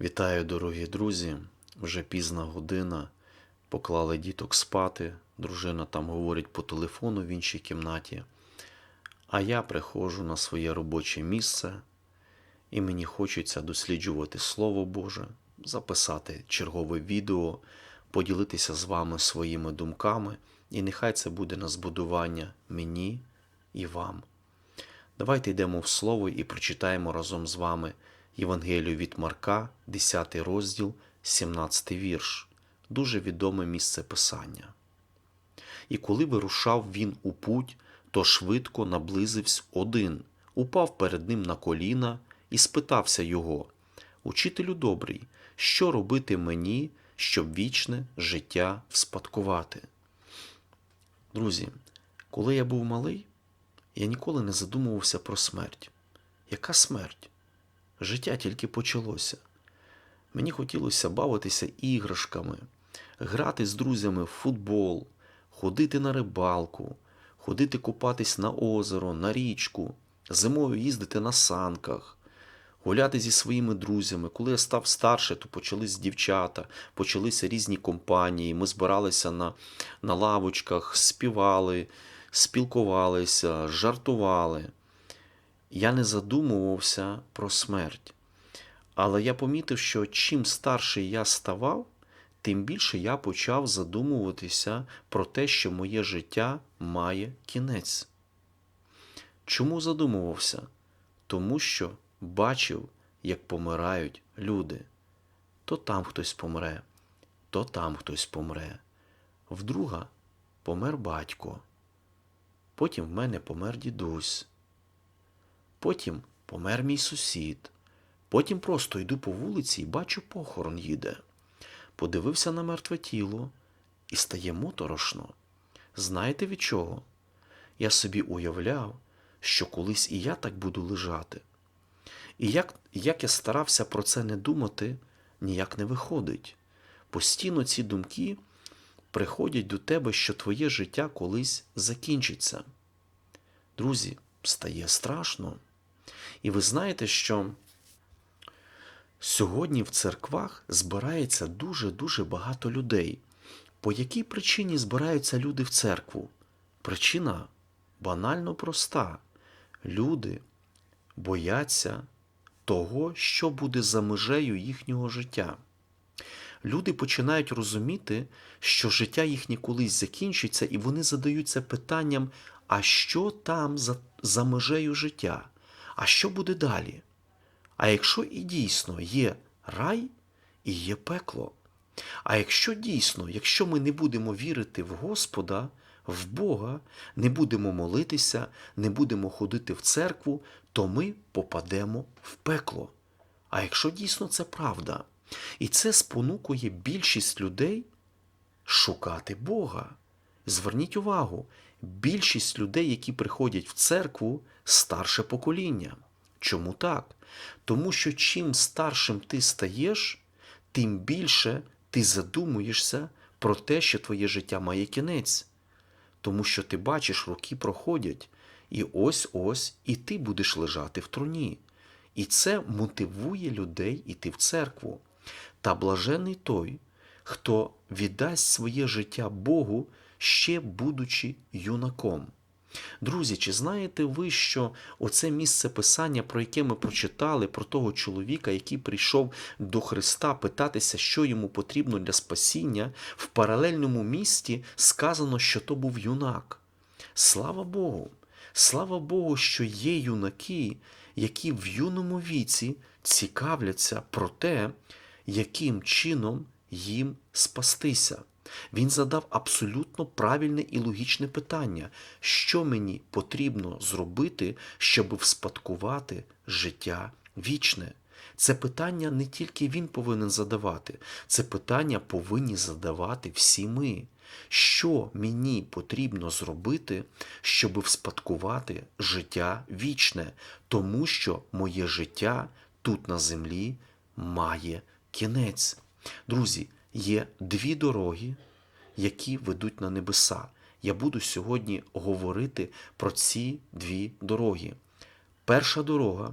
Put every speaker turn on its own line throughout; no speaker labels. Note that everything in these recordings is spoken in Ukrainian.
Вітаю, дорогі друзі. Вже пізна година. Поклали діток спати. Дружина там говорить по телефону в іншій кімнаті. А я приходжу на своє робоче місце, і мені хочеться досліджувати Слово Боже, записати чергове відео, поділитися з вами своїми думками, і нехай це буде на збудування мені і вам. Давайте йдемо в слово і прочитаємо разом з вами Євангелію від Марка, 10 розділ, 17 вірш. Дуже відоме місце писання. І коли вирушав він у путь, то швидко наблизився один, упав перед ним на коліна і спитався його: Учителю добрий, що робити мені, щоб вічне життя вспадкувати? Друзі, коли я був малий, я ніколи не задумувався про смерть. Яка смерть? Життя тільки почалося. Мені хотілося бавитися іграшками, грати з друзями в футбол, ходити на рибалку, ходити купатись на озеро, на річку, зимою їздити на санках, гуляти зі своїми друзями. Коли я став старше, то почались дівчата, почалися різні компанії. Ми збиралися на, на лавочках, співали, спілкувалися, жартували. Я не задумувався про смерть. Але я помітив, що чим старший я ставав, тим більше я почав задумуватися про те, що моє життя має кінець. Чому задумувався? Тому що бачив, як помирають люди. То там хтось помре, то там хтось помре. Вдруга помер батько. Потім в мене помер дідусь. Потім помер мій сусід. Потім просто йду по вулиці і бачу, похорон їде. Подивився на мертве тіло і стає моторошно. Знаєте від чого? Я собі уявляв, що колись і я так буду лежати. І як, як я старався про це не думати, ніяк не виходить. Постійно ці думки приходять до тебе, що твоє життя колись закінчиться. Друзі, стає страшно. І ви знаєте, що сьогодні в церквах збирається дуже-дуже багато людей. По якій причині збираються люди в церкву? Причина банально проста. Люди бояться того, що буде за межею їхнього життя. Люди починають розуміти, що життя їхнє колись закінчиться, і вони задаються питанням, а що там за, за межею життя? А що буде далі? А якщо і дійсно є рай і є пекло, а якщо дійсно, якщо ми не будемо вірити в Господа, в Бога, не будемо молитися, не будемо ходити в церкву, то ми попадемо в пекло. А якщо дійсно це правда, і це спонукує більшість людей шукати Бога. Зверніть увагу, більшість людей, які приходять в церкву, старше покоління. Чому так? Тому що чим старшим ти стаєш, тим більше ти задумуєшся про те, що твоє життя має кінець. Тому що ти бачиш, роки проходять, і ось ось і ти будеш лежати в труні. І це мотивує людей іти в церкву. Та блажений той, хто віддасть своє життя Богу, ще будучи юнаком. Друзі, чи знаєте ви, що оце місце писання, про яке ми прочитали, про того чоловіка, який прийшов до Христа питатися, що йому потрібно для спасіння, в паралельному місті сказано, що то був юнак. Слава Богу! Слава Богу, що є юнаки, які в юному віці цікавляться про те, яким чином їм спастися. Він задав абсолютно правильне і логічне питання, що мені потрібно зробити, щоб вспадкувати життя вічне. Це питання не тільки він повинен задавати, це питання повинні задавати всі ми. Що мені потрібно зробити, щоб вспадкувати життя вічне, тому що моє життя тут на землі має кінець. Друзі, є дві дороги, які ведуть на небеса. Я буду сьогодні говорити про ці дві дороги. Перша дорога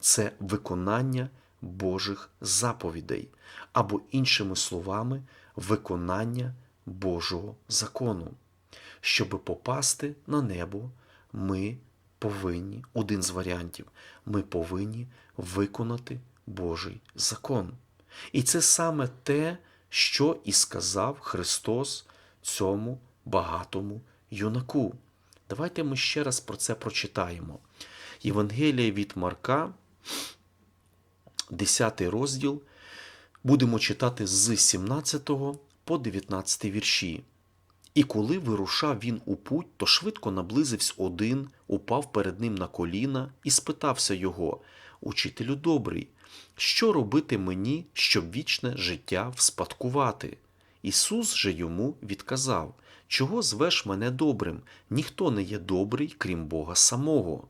це виконання Божих заповідей, або, іншими словами, виконання Божого закону. Щоб попасти на небо, ми повинні, один з варіантів, ми повинні виконати Божий закон. І це саме те, що і сказав Христос цьому багатому юнаку. Давайте ми ще раз про це прочитаємо. Євангелія від Марка, 10 розділ, будемо читати з 17 по 19 вірші. І коли вирушав він у путь, то швидко наблизився один, упав перед ним на коліна і спитався його, Учителю добрий, що робити мені, щоб вічне життя вспадкувати? Ісус же йому відказав, Чого звеш мене добрим? Ніхто не є добрий, крім Бога самого.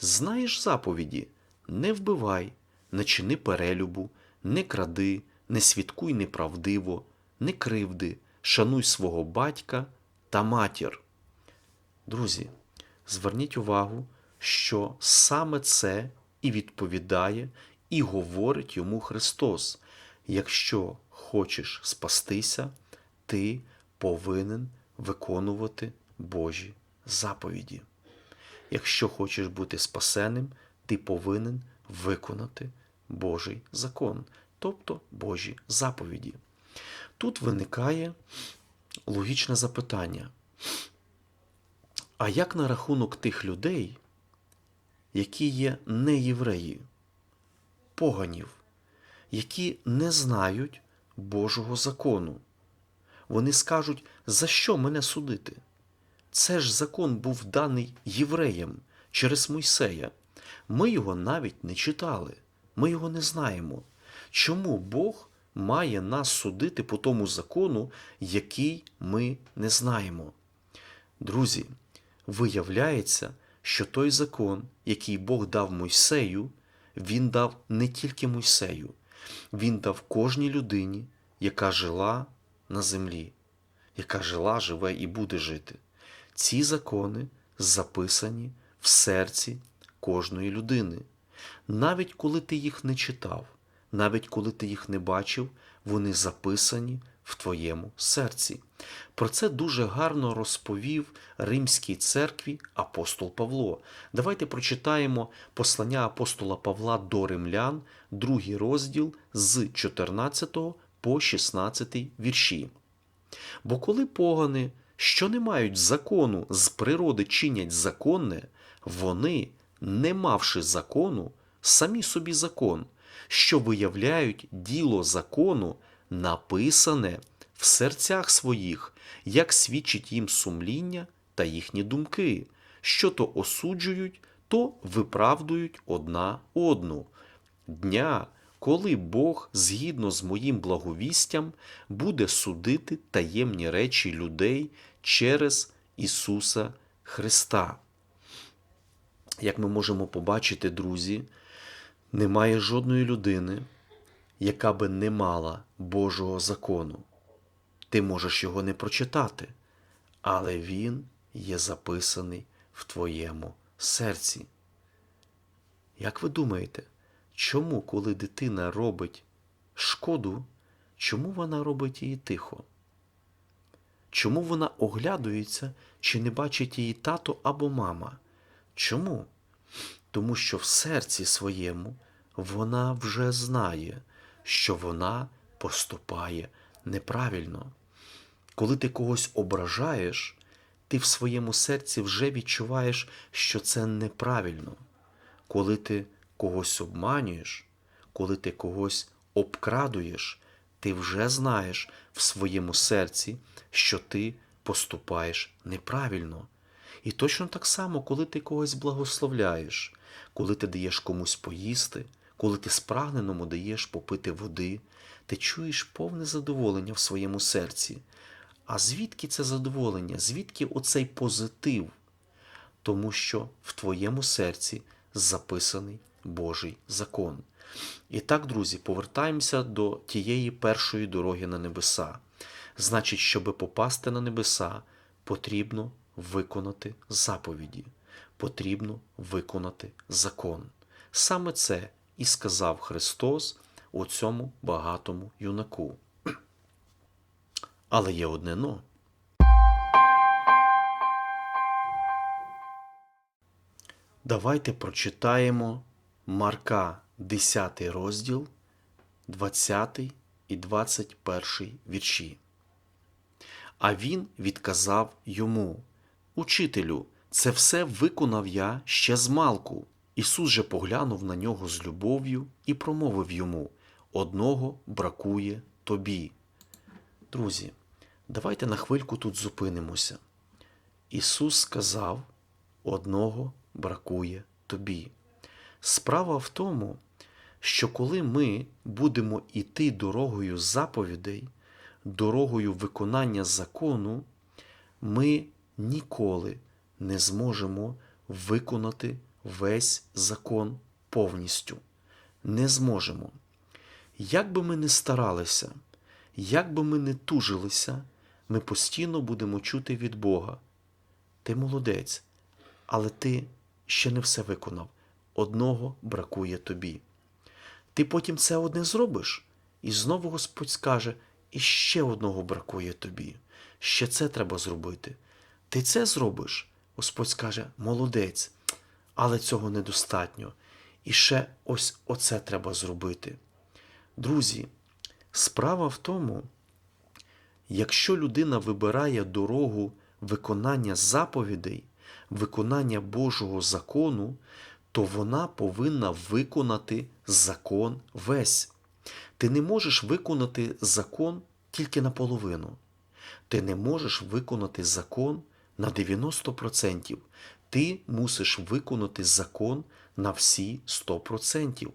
Знаєш заповіді не вбивай, не чини перелюбу, не кради, не свідкуй неправдиво, не кривди, шануй свого батька та матір. Друзі, зверніть увагу, що саме це і відповідає, і говорить йому Христос. Якщо хочеш спастися, ти повинен виконувати Божі заповіді. Якщо хочеш бути спасеним, ти повинен виконати Божий закон, тобто Божі заповіді. Тут виникає логічне запитання. А як на рахунок тих людей, які є не євреї, поганів, які не знають Божого закону? Вони скажуть, за що мене судити? Це ж закон був даний євреям через Мойсея. Ми його навіть не читали, ми його не знаємо. Чому Бог має нас судити по тому закону, який ми не знаємо? Друзі, виявляється, що той закон, який Бог дав Мойсею, він дав не тільки Мойсею, він дав кожній людині, яка жила на землі, яка жила, живе і буде жити. Ці закони записані в серці кожної людини. Навіть коли ти їх не читав, навіть коли ти їх не бачив, вони записані в твоєму серці. Про це дуже гарно розповів Римській церкві апостол Павло. Давайте прочитаємо послання апостола Павла до римлян, другий розділ з 14 по 16 вірші. Бо коли погани, що не мають закону з природи чинять законне, вони, не мавши закону, самі собі закон, що виявляють діло закону, написане в серцях своїх, як свідчить їм сумління та їхні думки, що то осуджують, то виправдують одна одну. Дня, коли Бог, згідно з моїм благовістям, буде судити таємні речі людей через Ісуса Христа. Як ми можемо побачити, друзі, немає жодної людини, яка би не мала Божого закону. Ти можеш його не прочитати, але він є записаний в твоєму серці. Як ви думаєте, чому, коли дитина робить шкоду, чому вона робить її тихо? Чому вона оглядується, чи не бачить її тато або мама? Чому? Тому що в серці своєму вона вже знає, що вона поступає неправильно. Коли ти когось ображаєш, ти в своєму серці вже відчуваєш, що це неправильно. Коли ти когось обманюєш, коли ти когось обкрадуєш, ти вже знаєш в своєму серці, що ти поступаєш неправильно. І точно так само, коли ти когось благословляєш, коли ти даєш комусь поїсти, коли ти спрагненому даєш попити води, ти чуєш повне задоволення в своєму серці. А звідки це задоволення? Звідки оцей позитив? Тому що в твоєму серці записаний Божий закон. І так, друзі, повертаємося до тієї першої дороги на небеса. Значить, щоб попасти на небеса, потрібно виконати заповіді, потрібно виконати закон. Саме це і сказав Христос оцьому багатому юнаку. Але є одне но. Давайте прочитаємо Марка 10 розділ, 20 і 21 вірші. А він відказав йому: Учителю, це все виконав я ще з малку. Ісус же поглянув на нього з любов'ю і промовив йому: Одного бракує тобі. Друзі, давайте на хвильку тут зупинимося. Ісус сказав: Одного бракує тобі. Справа в тому, що коли ми будемо йти дорогою заповідей, дорогою виконання закону, ми ніколи не зможемо виконати весь закон повністю. Не зможемо. Як би ми не старалися, як би ми не тужилися, ми постійно будемо чути від Бога. Ти молодець, але ти ще не все виконав. Одного бракує тобі. Ти потім це одне зробиш, і знову Господь скаже: і ще одного бракує тобі. Ще це треба зробити. Ти це зробиш, Господь скаже, молодець, але цього недостатньо. І ще ось оце треба зробити. Друзі, справа в тому, якщо людина вибирає дорогу виконання заповідей, виконання Божого закону, то вона повинна виконати закон весь. Ти не можеш виконати закон тільки наполовину. Ти не можеш виконати закон на 90%. Ти мусиш виконати закон на всі 100%.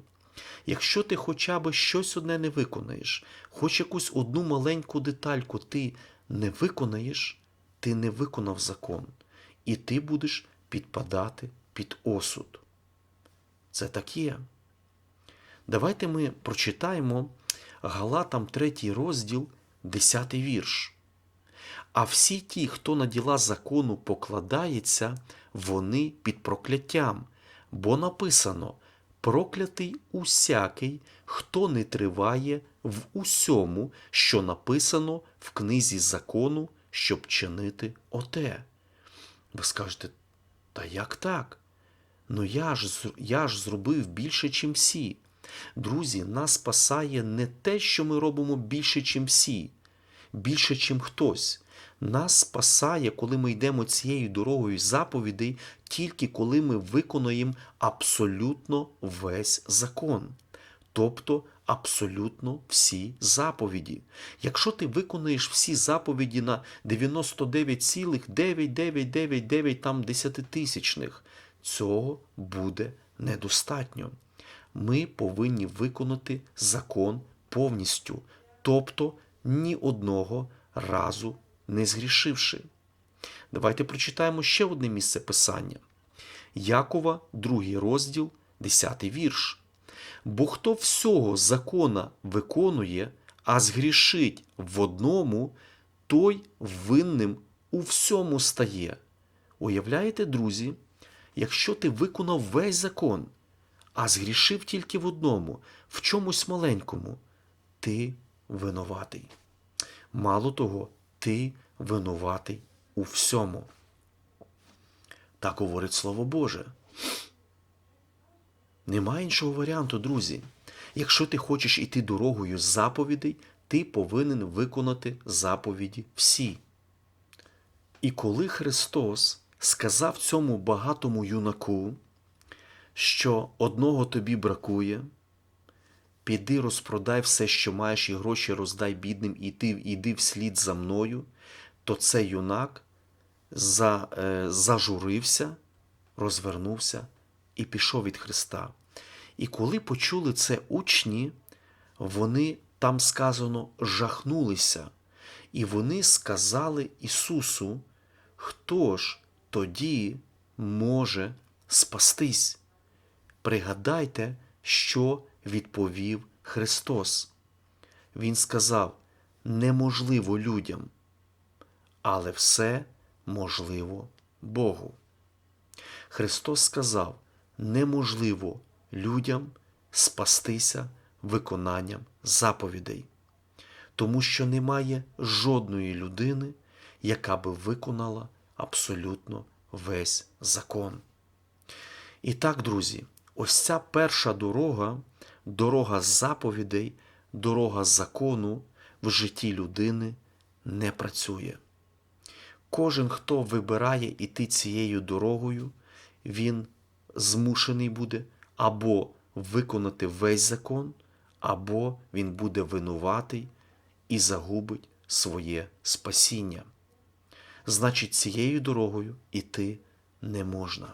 Якщо ти хоча б щось одне не виконаєш, хоч якусь одну маленьку детальку ти не виконаєш, ти не виконав закон, і ти будеш підпадати під осуд. Це так є. Давайте ми прочитаємо Галатам 3 розділ, 10 вірш. А всі ті, хто на діла закону покладається, вони під прокляттям, бо написано проклятий усякий, хто не триває в усьому, що написано в книзі закону, щоб чинити оте. Ви скажете, та як так? Ну я ж, я ж зробив більше, чим всі. Друзі, нас спасає не те, що ми робимо більше, чим всі, більше, чим хтось. Нас спасає, коли ми йдемо цією дорогою заповідей, тільки коли ми виконуємо абсолютно весь закон, тобто абсолютно всі заповіді. Якщо ти виконуєш всі заповіді на 99,9999 там десятитисячних, цього буде недостатньо. Ми повинні виконати закон повністю, тобто ні одного разу не згрішивши. Давайте прочитаємо ще одне місце писання. Якова, другий розділ, 10 вірш. Бо хто всього закона виконує, а згрішить в одному, той винним у всьому стає. Уявляєте, друзі, якщо ти виконав весь закон, а згрішив тільки в одному, в чомусь маленькому, ти винуватий. Мало того, ти винуватий у всьому. Так говорить Слово Боже. Немає іншого варіанту, друзі. Якщо ти хочеш іти дорогою заповідей, ти повинен виконати заповіді всі. І коли Христос сказав цьому багатому юнаку, що одного тобі бракує, піди розпродай все, що маєш, і гроші роздай бідним, і ти іди вслід за мною, то цей юнак за, е, зажурився, розвернувся і пішов від Христа. І коли почули це учні, вони там сказано жахнулися, і вони сказали Ісусу, хто ж тоді може спастись? Пригадайте, що відповів Христос. Він сказав: неможливо людям, але все можливо Богу. Христос сказав: неможливо людям, спастися виконанням заповідей, тому що немає жодної людини, яка би виконала абсолютно весь закон. І так, друзі, ось ця перша дорога, дорога заповідей, дорога закону в житті людини не працює. Кожен, хто вибирає іти цією дорогою, він змушений буде або виконати весь закон, або він буде винуватий і загубить своє спасіння. Значить, цією дорогою іти не можна.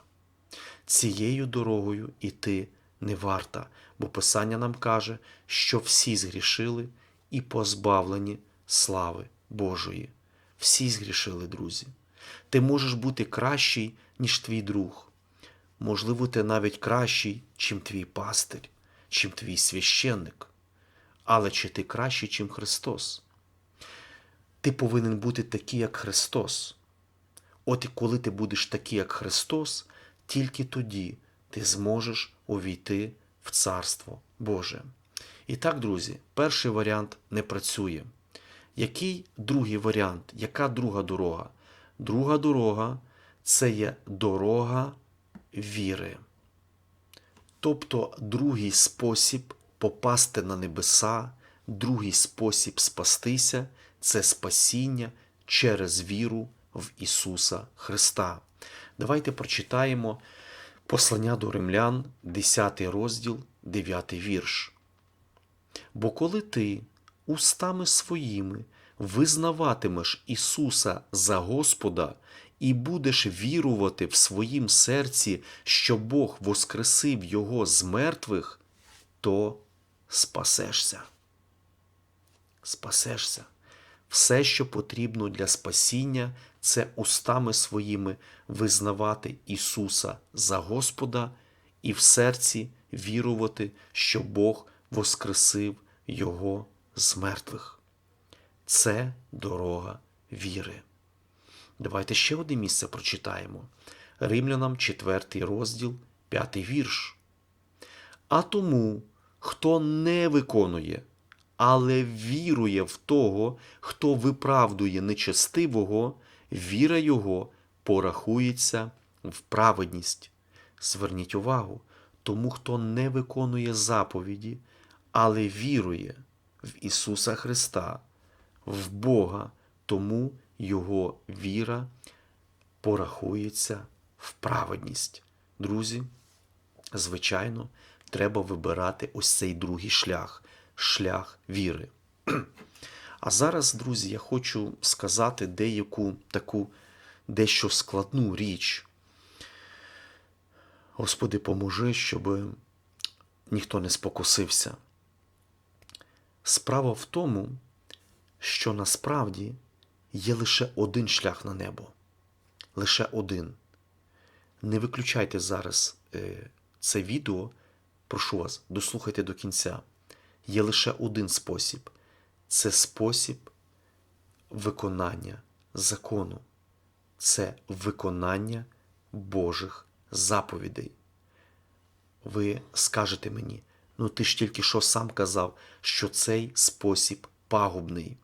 Цією дорогою іти не варта, бо Писання нам каже, що всі згрішили і позбавлені слави Божої. Всі згрішили, друзі. Ти можеш бути кращий, ніж твій друг. Можливо, ти навіть кращий, чим твій пастир, чим твій священник. Але чи ти кращий, чим Христос? Ти повинен бути такий, як Христос. От і коли ти будеш такий, як Христос, тільки тоді ти зможеш увійти в Царство Боже. І так, друзі, перший варіант не працює. Який другий варіант? Яка друга дорога? Друга дорога це є дорога віри. Тобто другий спосіб попасти на небеса, другий спосіб спастися це спасіння через віру в Ісуса Христа. Давайте прочитаємо послання до римлян, 10 розділ, 9 вірш. Бо коли ти устами своїми визнаватимеш Ісуса за Господа і будеш вірувати в своїм серці, що Бог воскресив Його з мертвих, то спасешся. Спасешся. Все, що потрібно для спасіння, це устами своїми визнавати Ісуса за Господа і в серці вірувати, що Бог воскресив Його з мертвих. Це дорога віри. Давайте ще одне місце прочитаємо. Римлянам 4 розділ, 5 вірш. А тому, хто не виконує, але вірує в того, хто виправдує нечестивого, віра його порахується в праведність. Зверніть увагу, тому хто не виконує заповіді, але вірує в Ісуса Христа, в Бога, тому Його віра порахується в праведність. Друзі, звичайно, треба вибирати ось цей другий шлях шлях віри. А зараз, друзі, я хочу сказати деяку таку дещо складну річ. Господи, поможи, щоб ніхто не спокусився. Справа в тому, що насправді є лише один шлях на небо. Лише один. Не виключайте зараз е, це відео, прошу вас, дослухайте до кінця. Є лише один спосіб це спосіб виконання закону, це виконання Божих заповідей. Ви скажете мені, ну ти ж тільки що сам казав, що цей спосіб пагубний.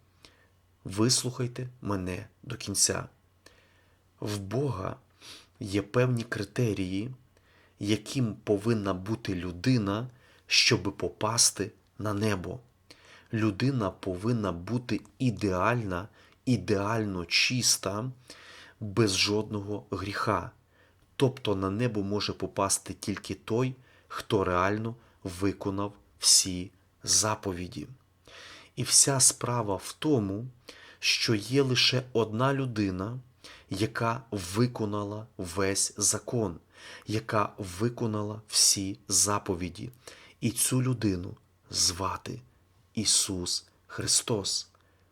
Вислухайте мене до кінця. В Бога є певні критерії, яким повинна бути людина, щоб попасти на небо. Людина повинна бути ідеальна, ідеально чиста, без жодного гріха. Тобто на небо може попасти тільки той, хто реально виконав всі заповіді. І вся справа в тому, що є лише одна людина, яка виконала весь закон, яка виконала всі заповіді. І цю людину звати Ісус Христос.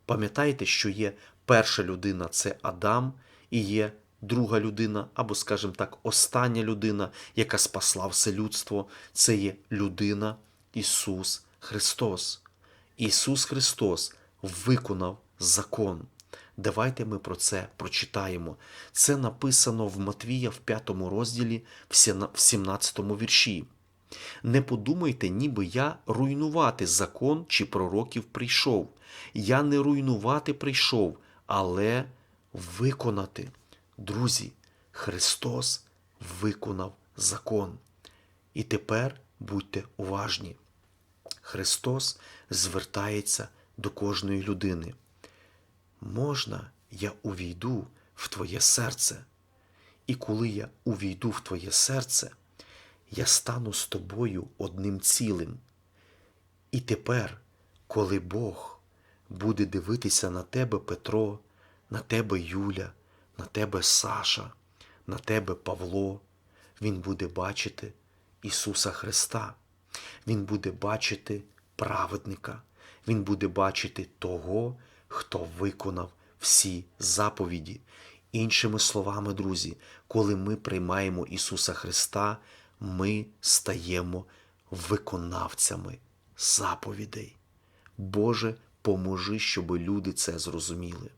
Пам'ятаєте, що є перша людина це Адам, і є друга людина, або, скажімо так, остання людина, яка спасла все людство, це є людина Ісус Христос. Ісус Христос виконав закон. Давайте ми про це прочитаємо. Це написано в Матвія в 5 розділі, в 17 вірші. Не подумайте, ніби я руйнувати закон чи пророків прийшов. Я не руйнувати прийшов, але виконати. Друзі, Христос виконав закон. І тепер будьте уважні. Христос звертається до кожної людини. Можна, я увійду в твоє серце. І коли я увійду в твоє серце, я стану з тобою одним цілим. І тепер, коли Бог буде дивитися на тебе, Петро, на тебе Юля, на тебе Саша, на тебе Павло, Він буде бачити Ісуса Христа. Він буде бачити праведника, Він буде бачити того, хто виконав всі заповіді. Іншими словами, друзі, коли ми приймаємо Ісуса Христа, ми стаємо виконавцями заповідей. Боже, поможи, щоб люди це зрозуміли.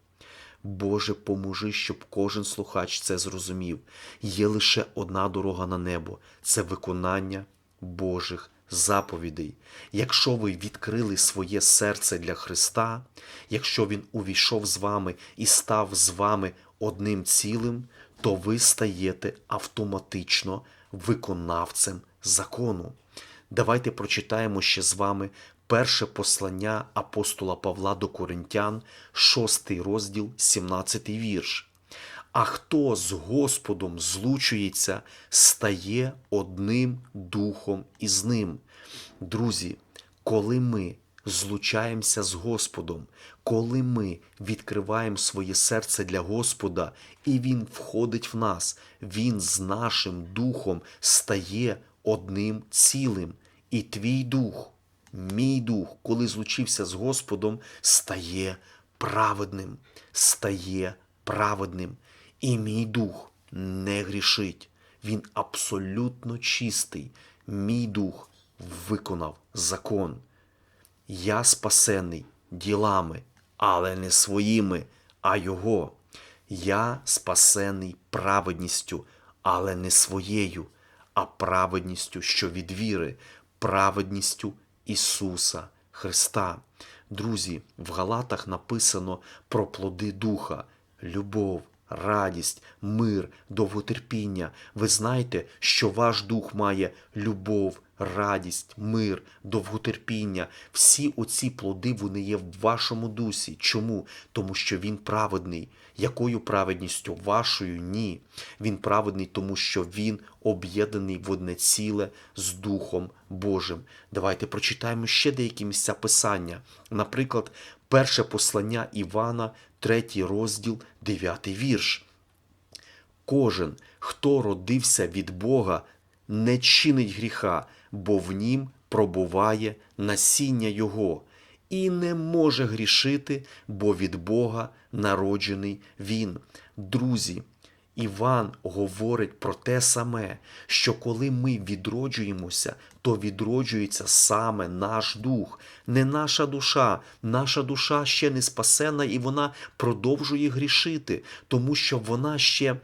Боже, поможи, щоб кожен слухач це зрозумів. Є лише одна дорога на небо це виконання Божих заповідей. Якщо ви відкрили своє серце для Христа, якщо Він увійшов з вами і став з вами одним цілим, то ви стаєте автоматично виконавцем закону. Давайте прочитаємо ще з вами перше послання апостола Павла до Коринтян, 6 розділ, 17 вірш. А хто з Господом злучується, стає одним духом із ним. Друзі, коли ми злучаємося з Господом, коли ми відкриваємо своє серце для Господа, і Він входить в нас, Він з нашим духом стає одним цілим. І твій дух, мій дух, коли злучився з Господом, стає праведним, стає праведним. І мій дух не грішить. Він абсолютно чистий. Мій дух виконав закон. Я спасений ділами, але не своїми, а Його. Я спасений праведністю, але не своєю, а праведністю, що від віри, праведністю Ісуса Христа. Друзі, в Галатах написано про плоди Духа, любов, радість, мир, довготерпіння. Ви знаєте, що ваш дух має любов, радість, мир, довготерпіння. Всі оці плоди вони є в вашому дусі. Чому? Тому що він праведний. Якою праведністю? Вашою? Ні. Він праведний, тому що він об'єднаний в одне ціле з Духом Божим. Давайте прочитаємо ще деякі місця Писання. Наприклад, перше послання Івана, третій розділ, дев'ятий вірш. Кожен, хто родився від Бога, не чинить гріха, бо в нім пробуває насіння Його, і не може грішити, бо від Бога народжений він. Друзі, Іван говорить про те саме, що коли ми відроджуємося, то відроджується саме наш дух, не наша душа. Наша душа ще не спасена і вона продовжує грішити, тому що вона ще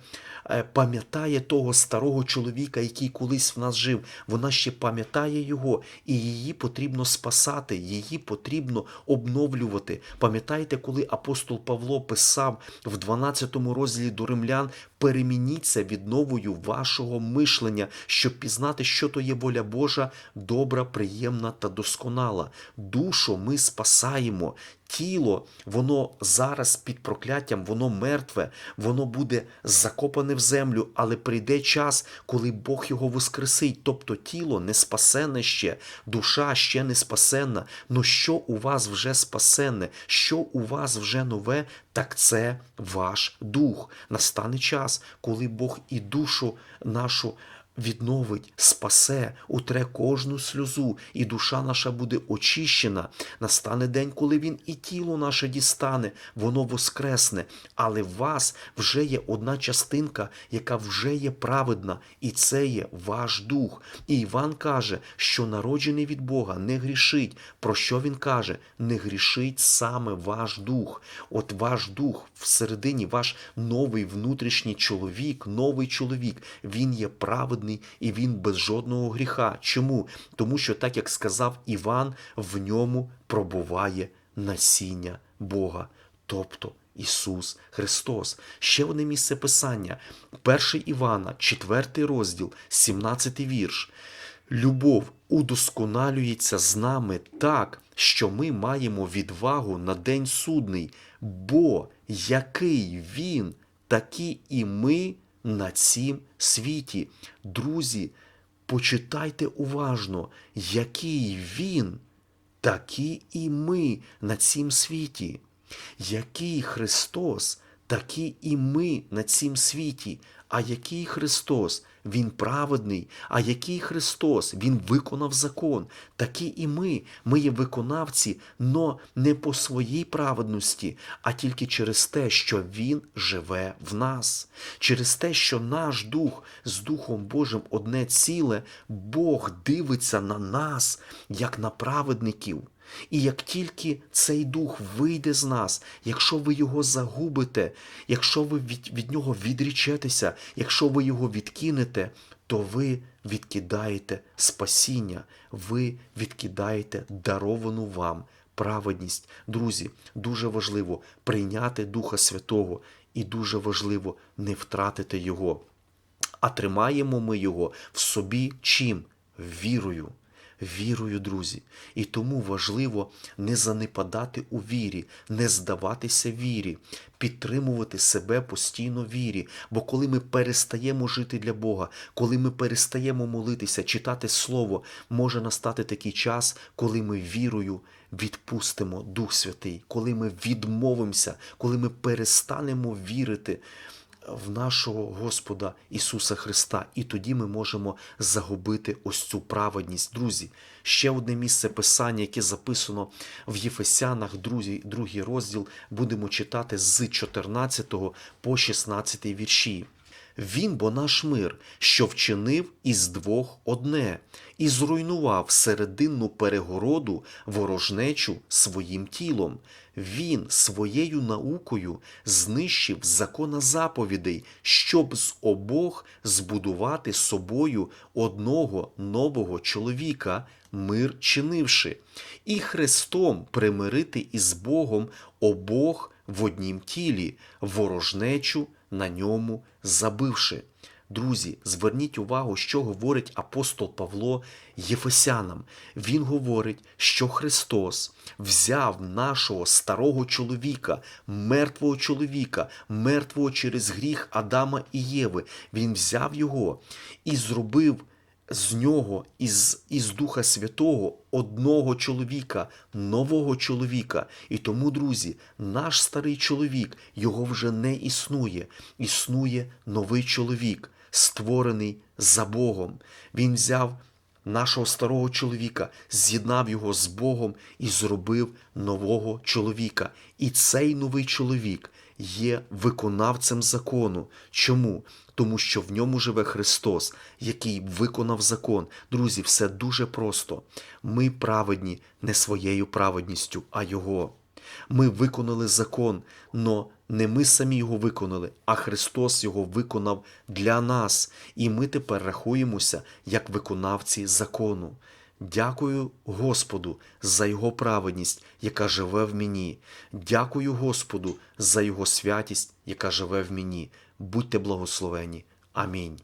е, пам'ятає того старого чоловіка, який колись в нас жив. Вона ще пам'ятає його, і її потрібно спасати, її потрібно обновлювати. Пам'ятаєте, коли апостол Павло писав в 12 розділі до римлян: перемініться відновою вашого мишлення, щоб пізнати, що то є воля Божа, добра, приємна та досконала. Душу ми спасаємо. Тіло, воно зараз під прокляттям, воно мертве, воно буде закопане в землю, але прийде час, коли Бог його воскресить. Тобто тіло не спасене ще, душа ще не спасенна. Ну що у вас вже спасенне, що у вас вже нове, так це ваш дух. Настане час, коли Бог і душу нашу відновить, спасе, утре кожну сльозу, і душа наша буде очищена. Настане день, коли він і тіло наше дістане, воно воскресне. Але в вас вже є одна частинка, яка вже є праведна, і це є ваш дух. І Іван каже, що народжений від Бога не грішить. Про що він каже? Не грішить саме ваш дух. От ваш дух всередині, ваш новий внутрішній чоловік, новий чоловік, він є праведний праведний і він без жодного гріха. Чому? Тому що, так як сказав Іван, в ньому пробуває насіння Бога, тобто Ісус Христос. Ще одне місце Писання, 1 Івана, 4 розділ, 17 вірш. Любов удосконалюється з нами так, що ми маємо відвагу на день судний, бо який він, такі і ми на цім світі. Друзі, почитайте уважно, який він, такі і ми на цім світі. Який Христос, такі і ми на цім світі. А який Христос? Він праведний, а який Христос? Він виконав закон. Такі і ми. Ми є виконавці, но не по своїй праведності, а тільки через те, що Він живе в нас. Через те, що наш дух з Духом Божим одне ціле, Бог дивиться на нас, як на праведників. І як тільки цей дух вийде з нас, якщо ви його загубите, якщо ви від, від нього відрічетеся, якщо ви його відкинете, то ви відкидаєте спасіння, ви відкидаєте даровану вам праведність. Друзі, дуже важливо прийняти Духа Святого і дуже важливо не втратити Його. А тримаємо ми його в собі чим? Вірою. Вірою, друзі. І тому важливо не занепадати у вірі, не здаватися вірі, підтримувати себе постійно вірі. Бо коли ми перестаємо жити для Бога, коли ми перестаємо молитися, читати Слово, може настати такий час, коли ми вірою відпустимо Дух Святий, коли ми відмовимося, коли ми перестанемо вірити в нашого Господа Ісуса Христа, і тоді ми можемо загубити ось цю праведність. Друзі, ще одне місце Писання, яке записано в Єфесянах, друзі, другий розділ, будемо читати з 14 по 16 вірші. Він бо наш мир, що вчинив із двох одне, і зруйнував серединну перегороду ворожнечу своїм тілом. Він своєю наукою знищив закона заповідей, щоб з обох збудувати собою одного нового чоловіка, мир чинивши, і Христом примирити із Богом обох в однім тілі, ворожнечу на ньому забивши. Друзі, зверніть увагу, що говорить апостол Павло Єфесянам. Він говорить, що Христос взяв нашого старого чоловіка, мертвого чоловіка, мертвого через гріх Адама і Єви. Він взяв його і зробив з нього, із, із Духа Святого, одного чоловіка, нового чоловіка. І тому, друзі, наш старий чоловік, його вже не існує. Існує новий чоловік, створений за Богом. Він взяв нашого старого чоловіка, з'єднав його з Богом і зробив нового чоловіка. І цей новий чоловік є виконавцем закону. Чому? Тому що в ньому живе Христос, який виконав закон. Друзі, все дуже просто. Ми праведні не своєю праведністю, а Його. Ми виконали закон, но не ми самі його виконали, а Христос його виконав для нас, і ми тепер рахуємося як виконавці закону. Дякую Господу за Його праведність, яка живе в мені. Дякую Господу за Його святість, яка живе в мені. Будьте благословені. Амінь.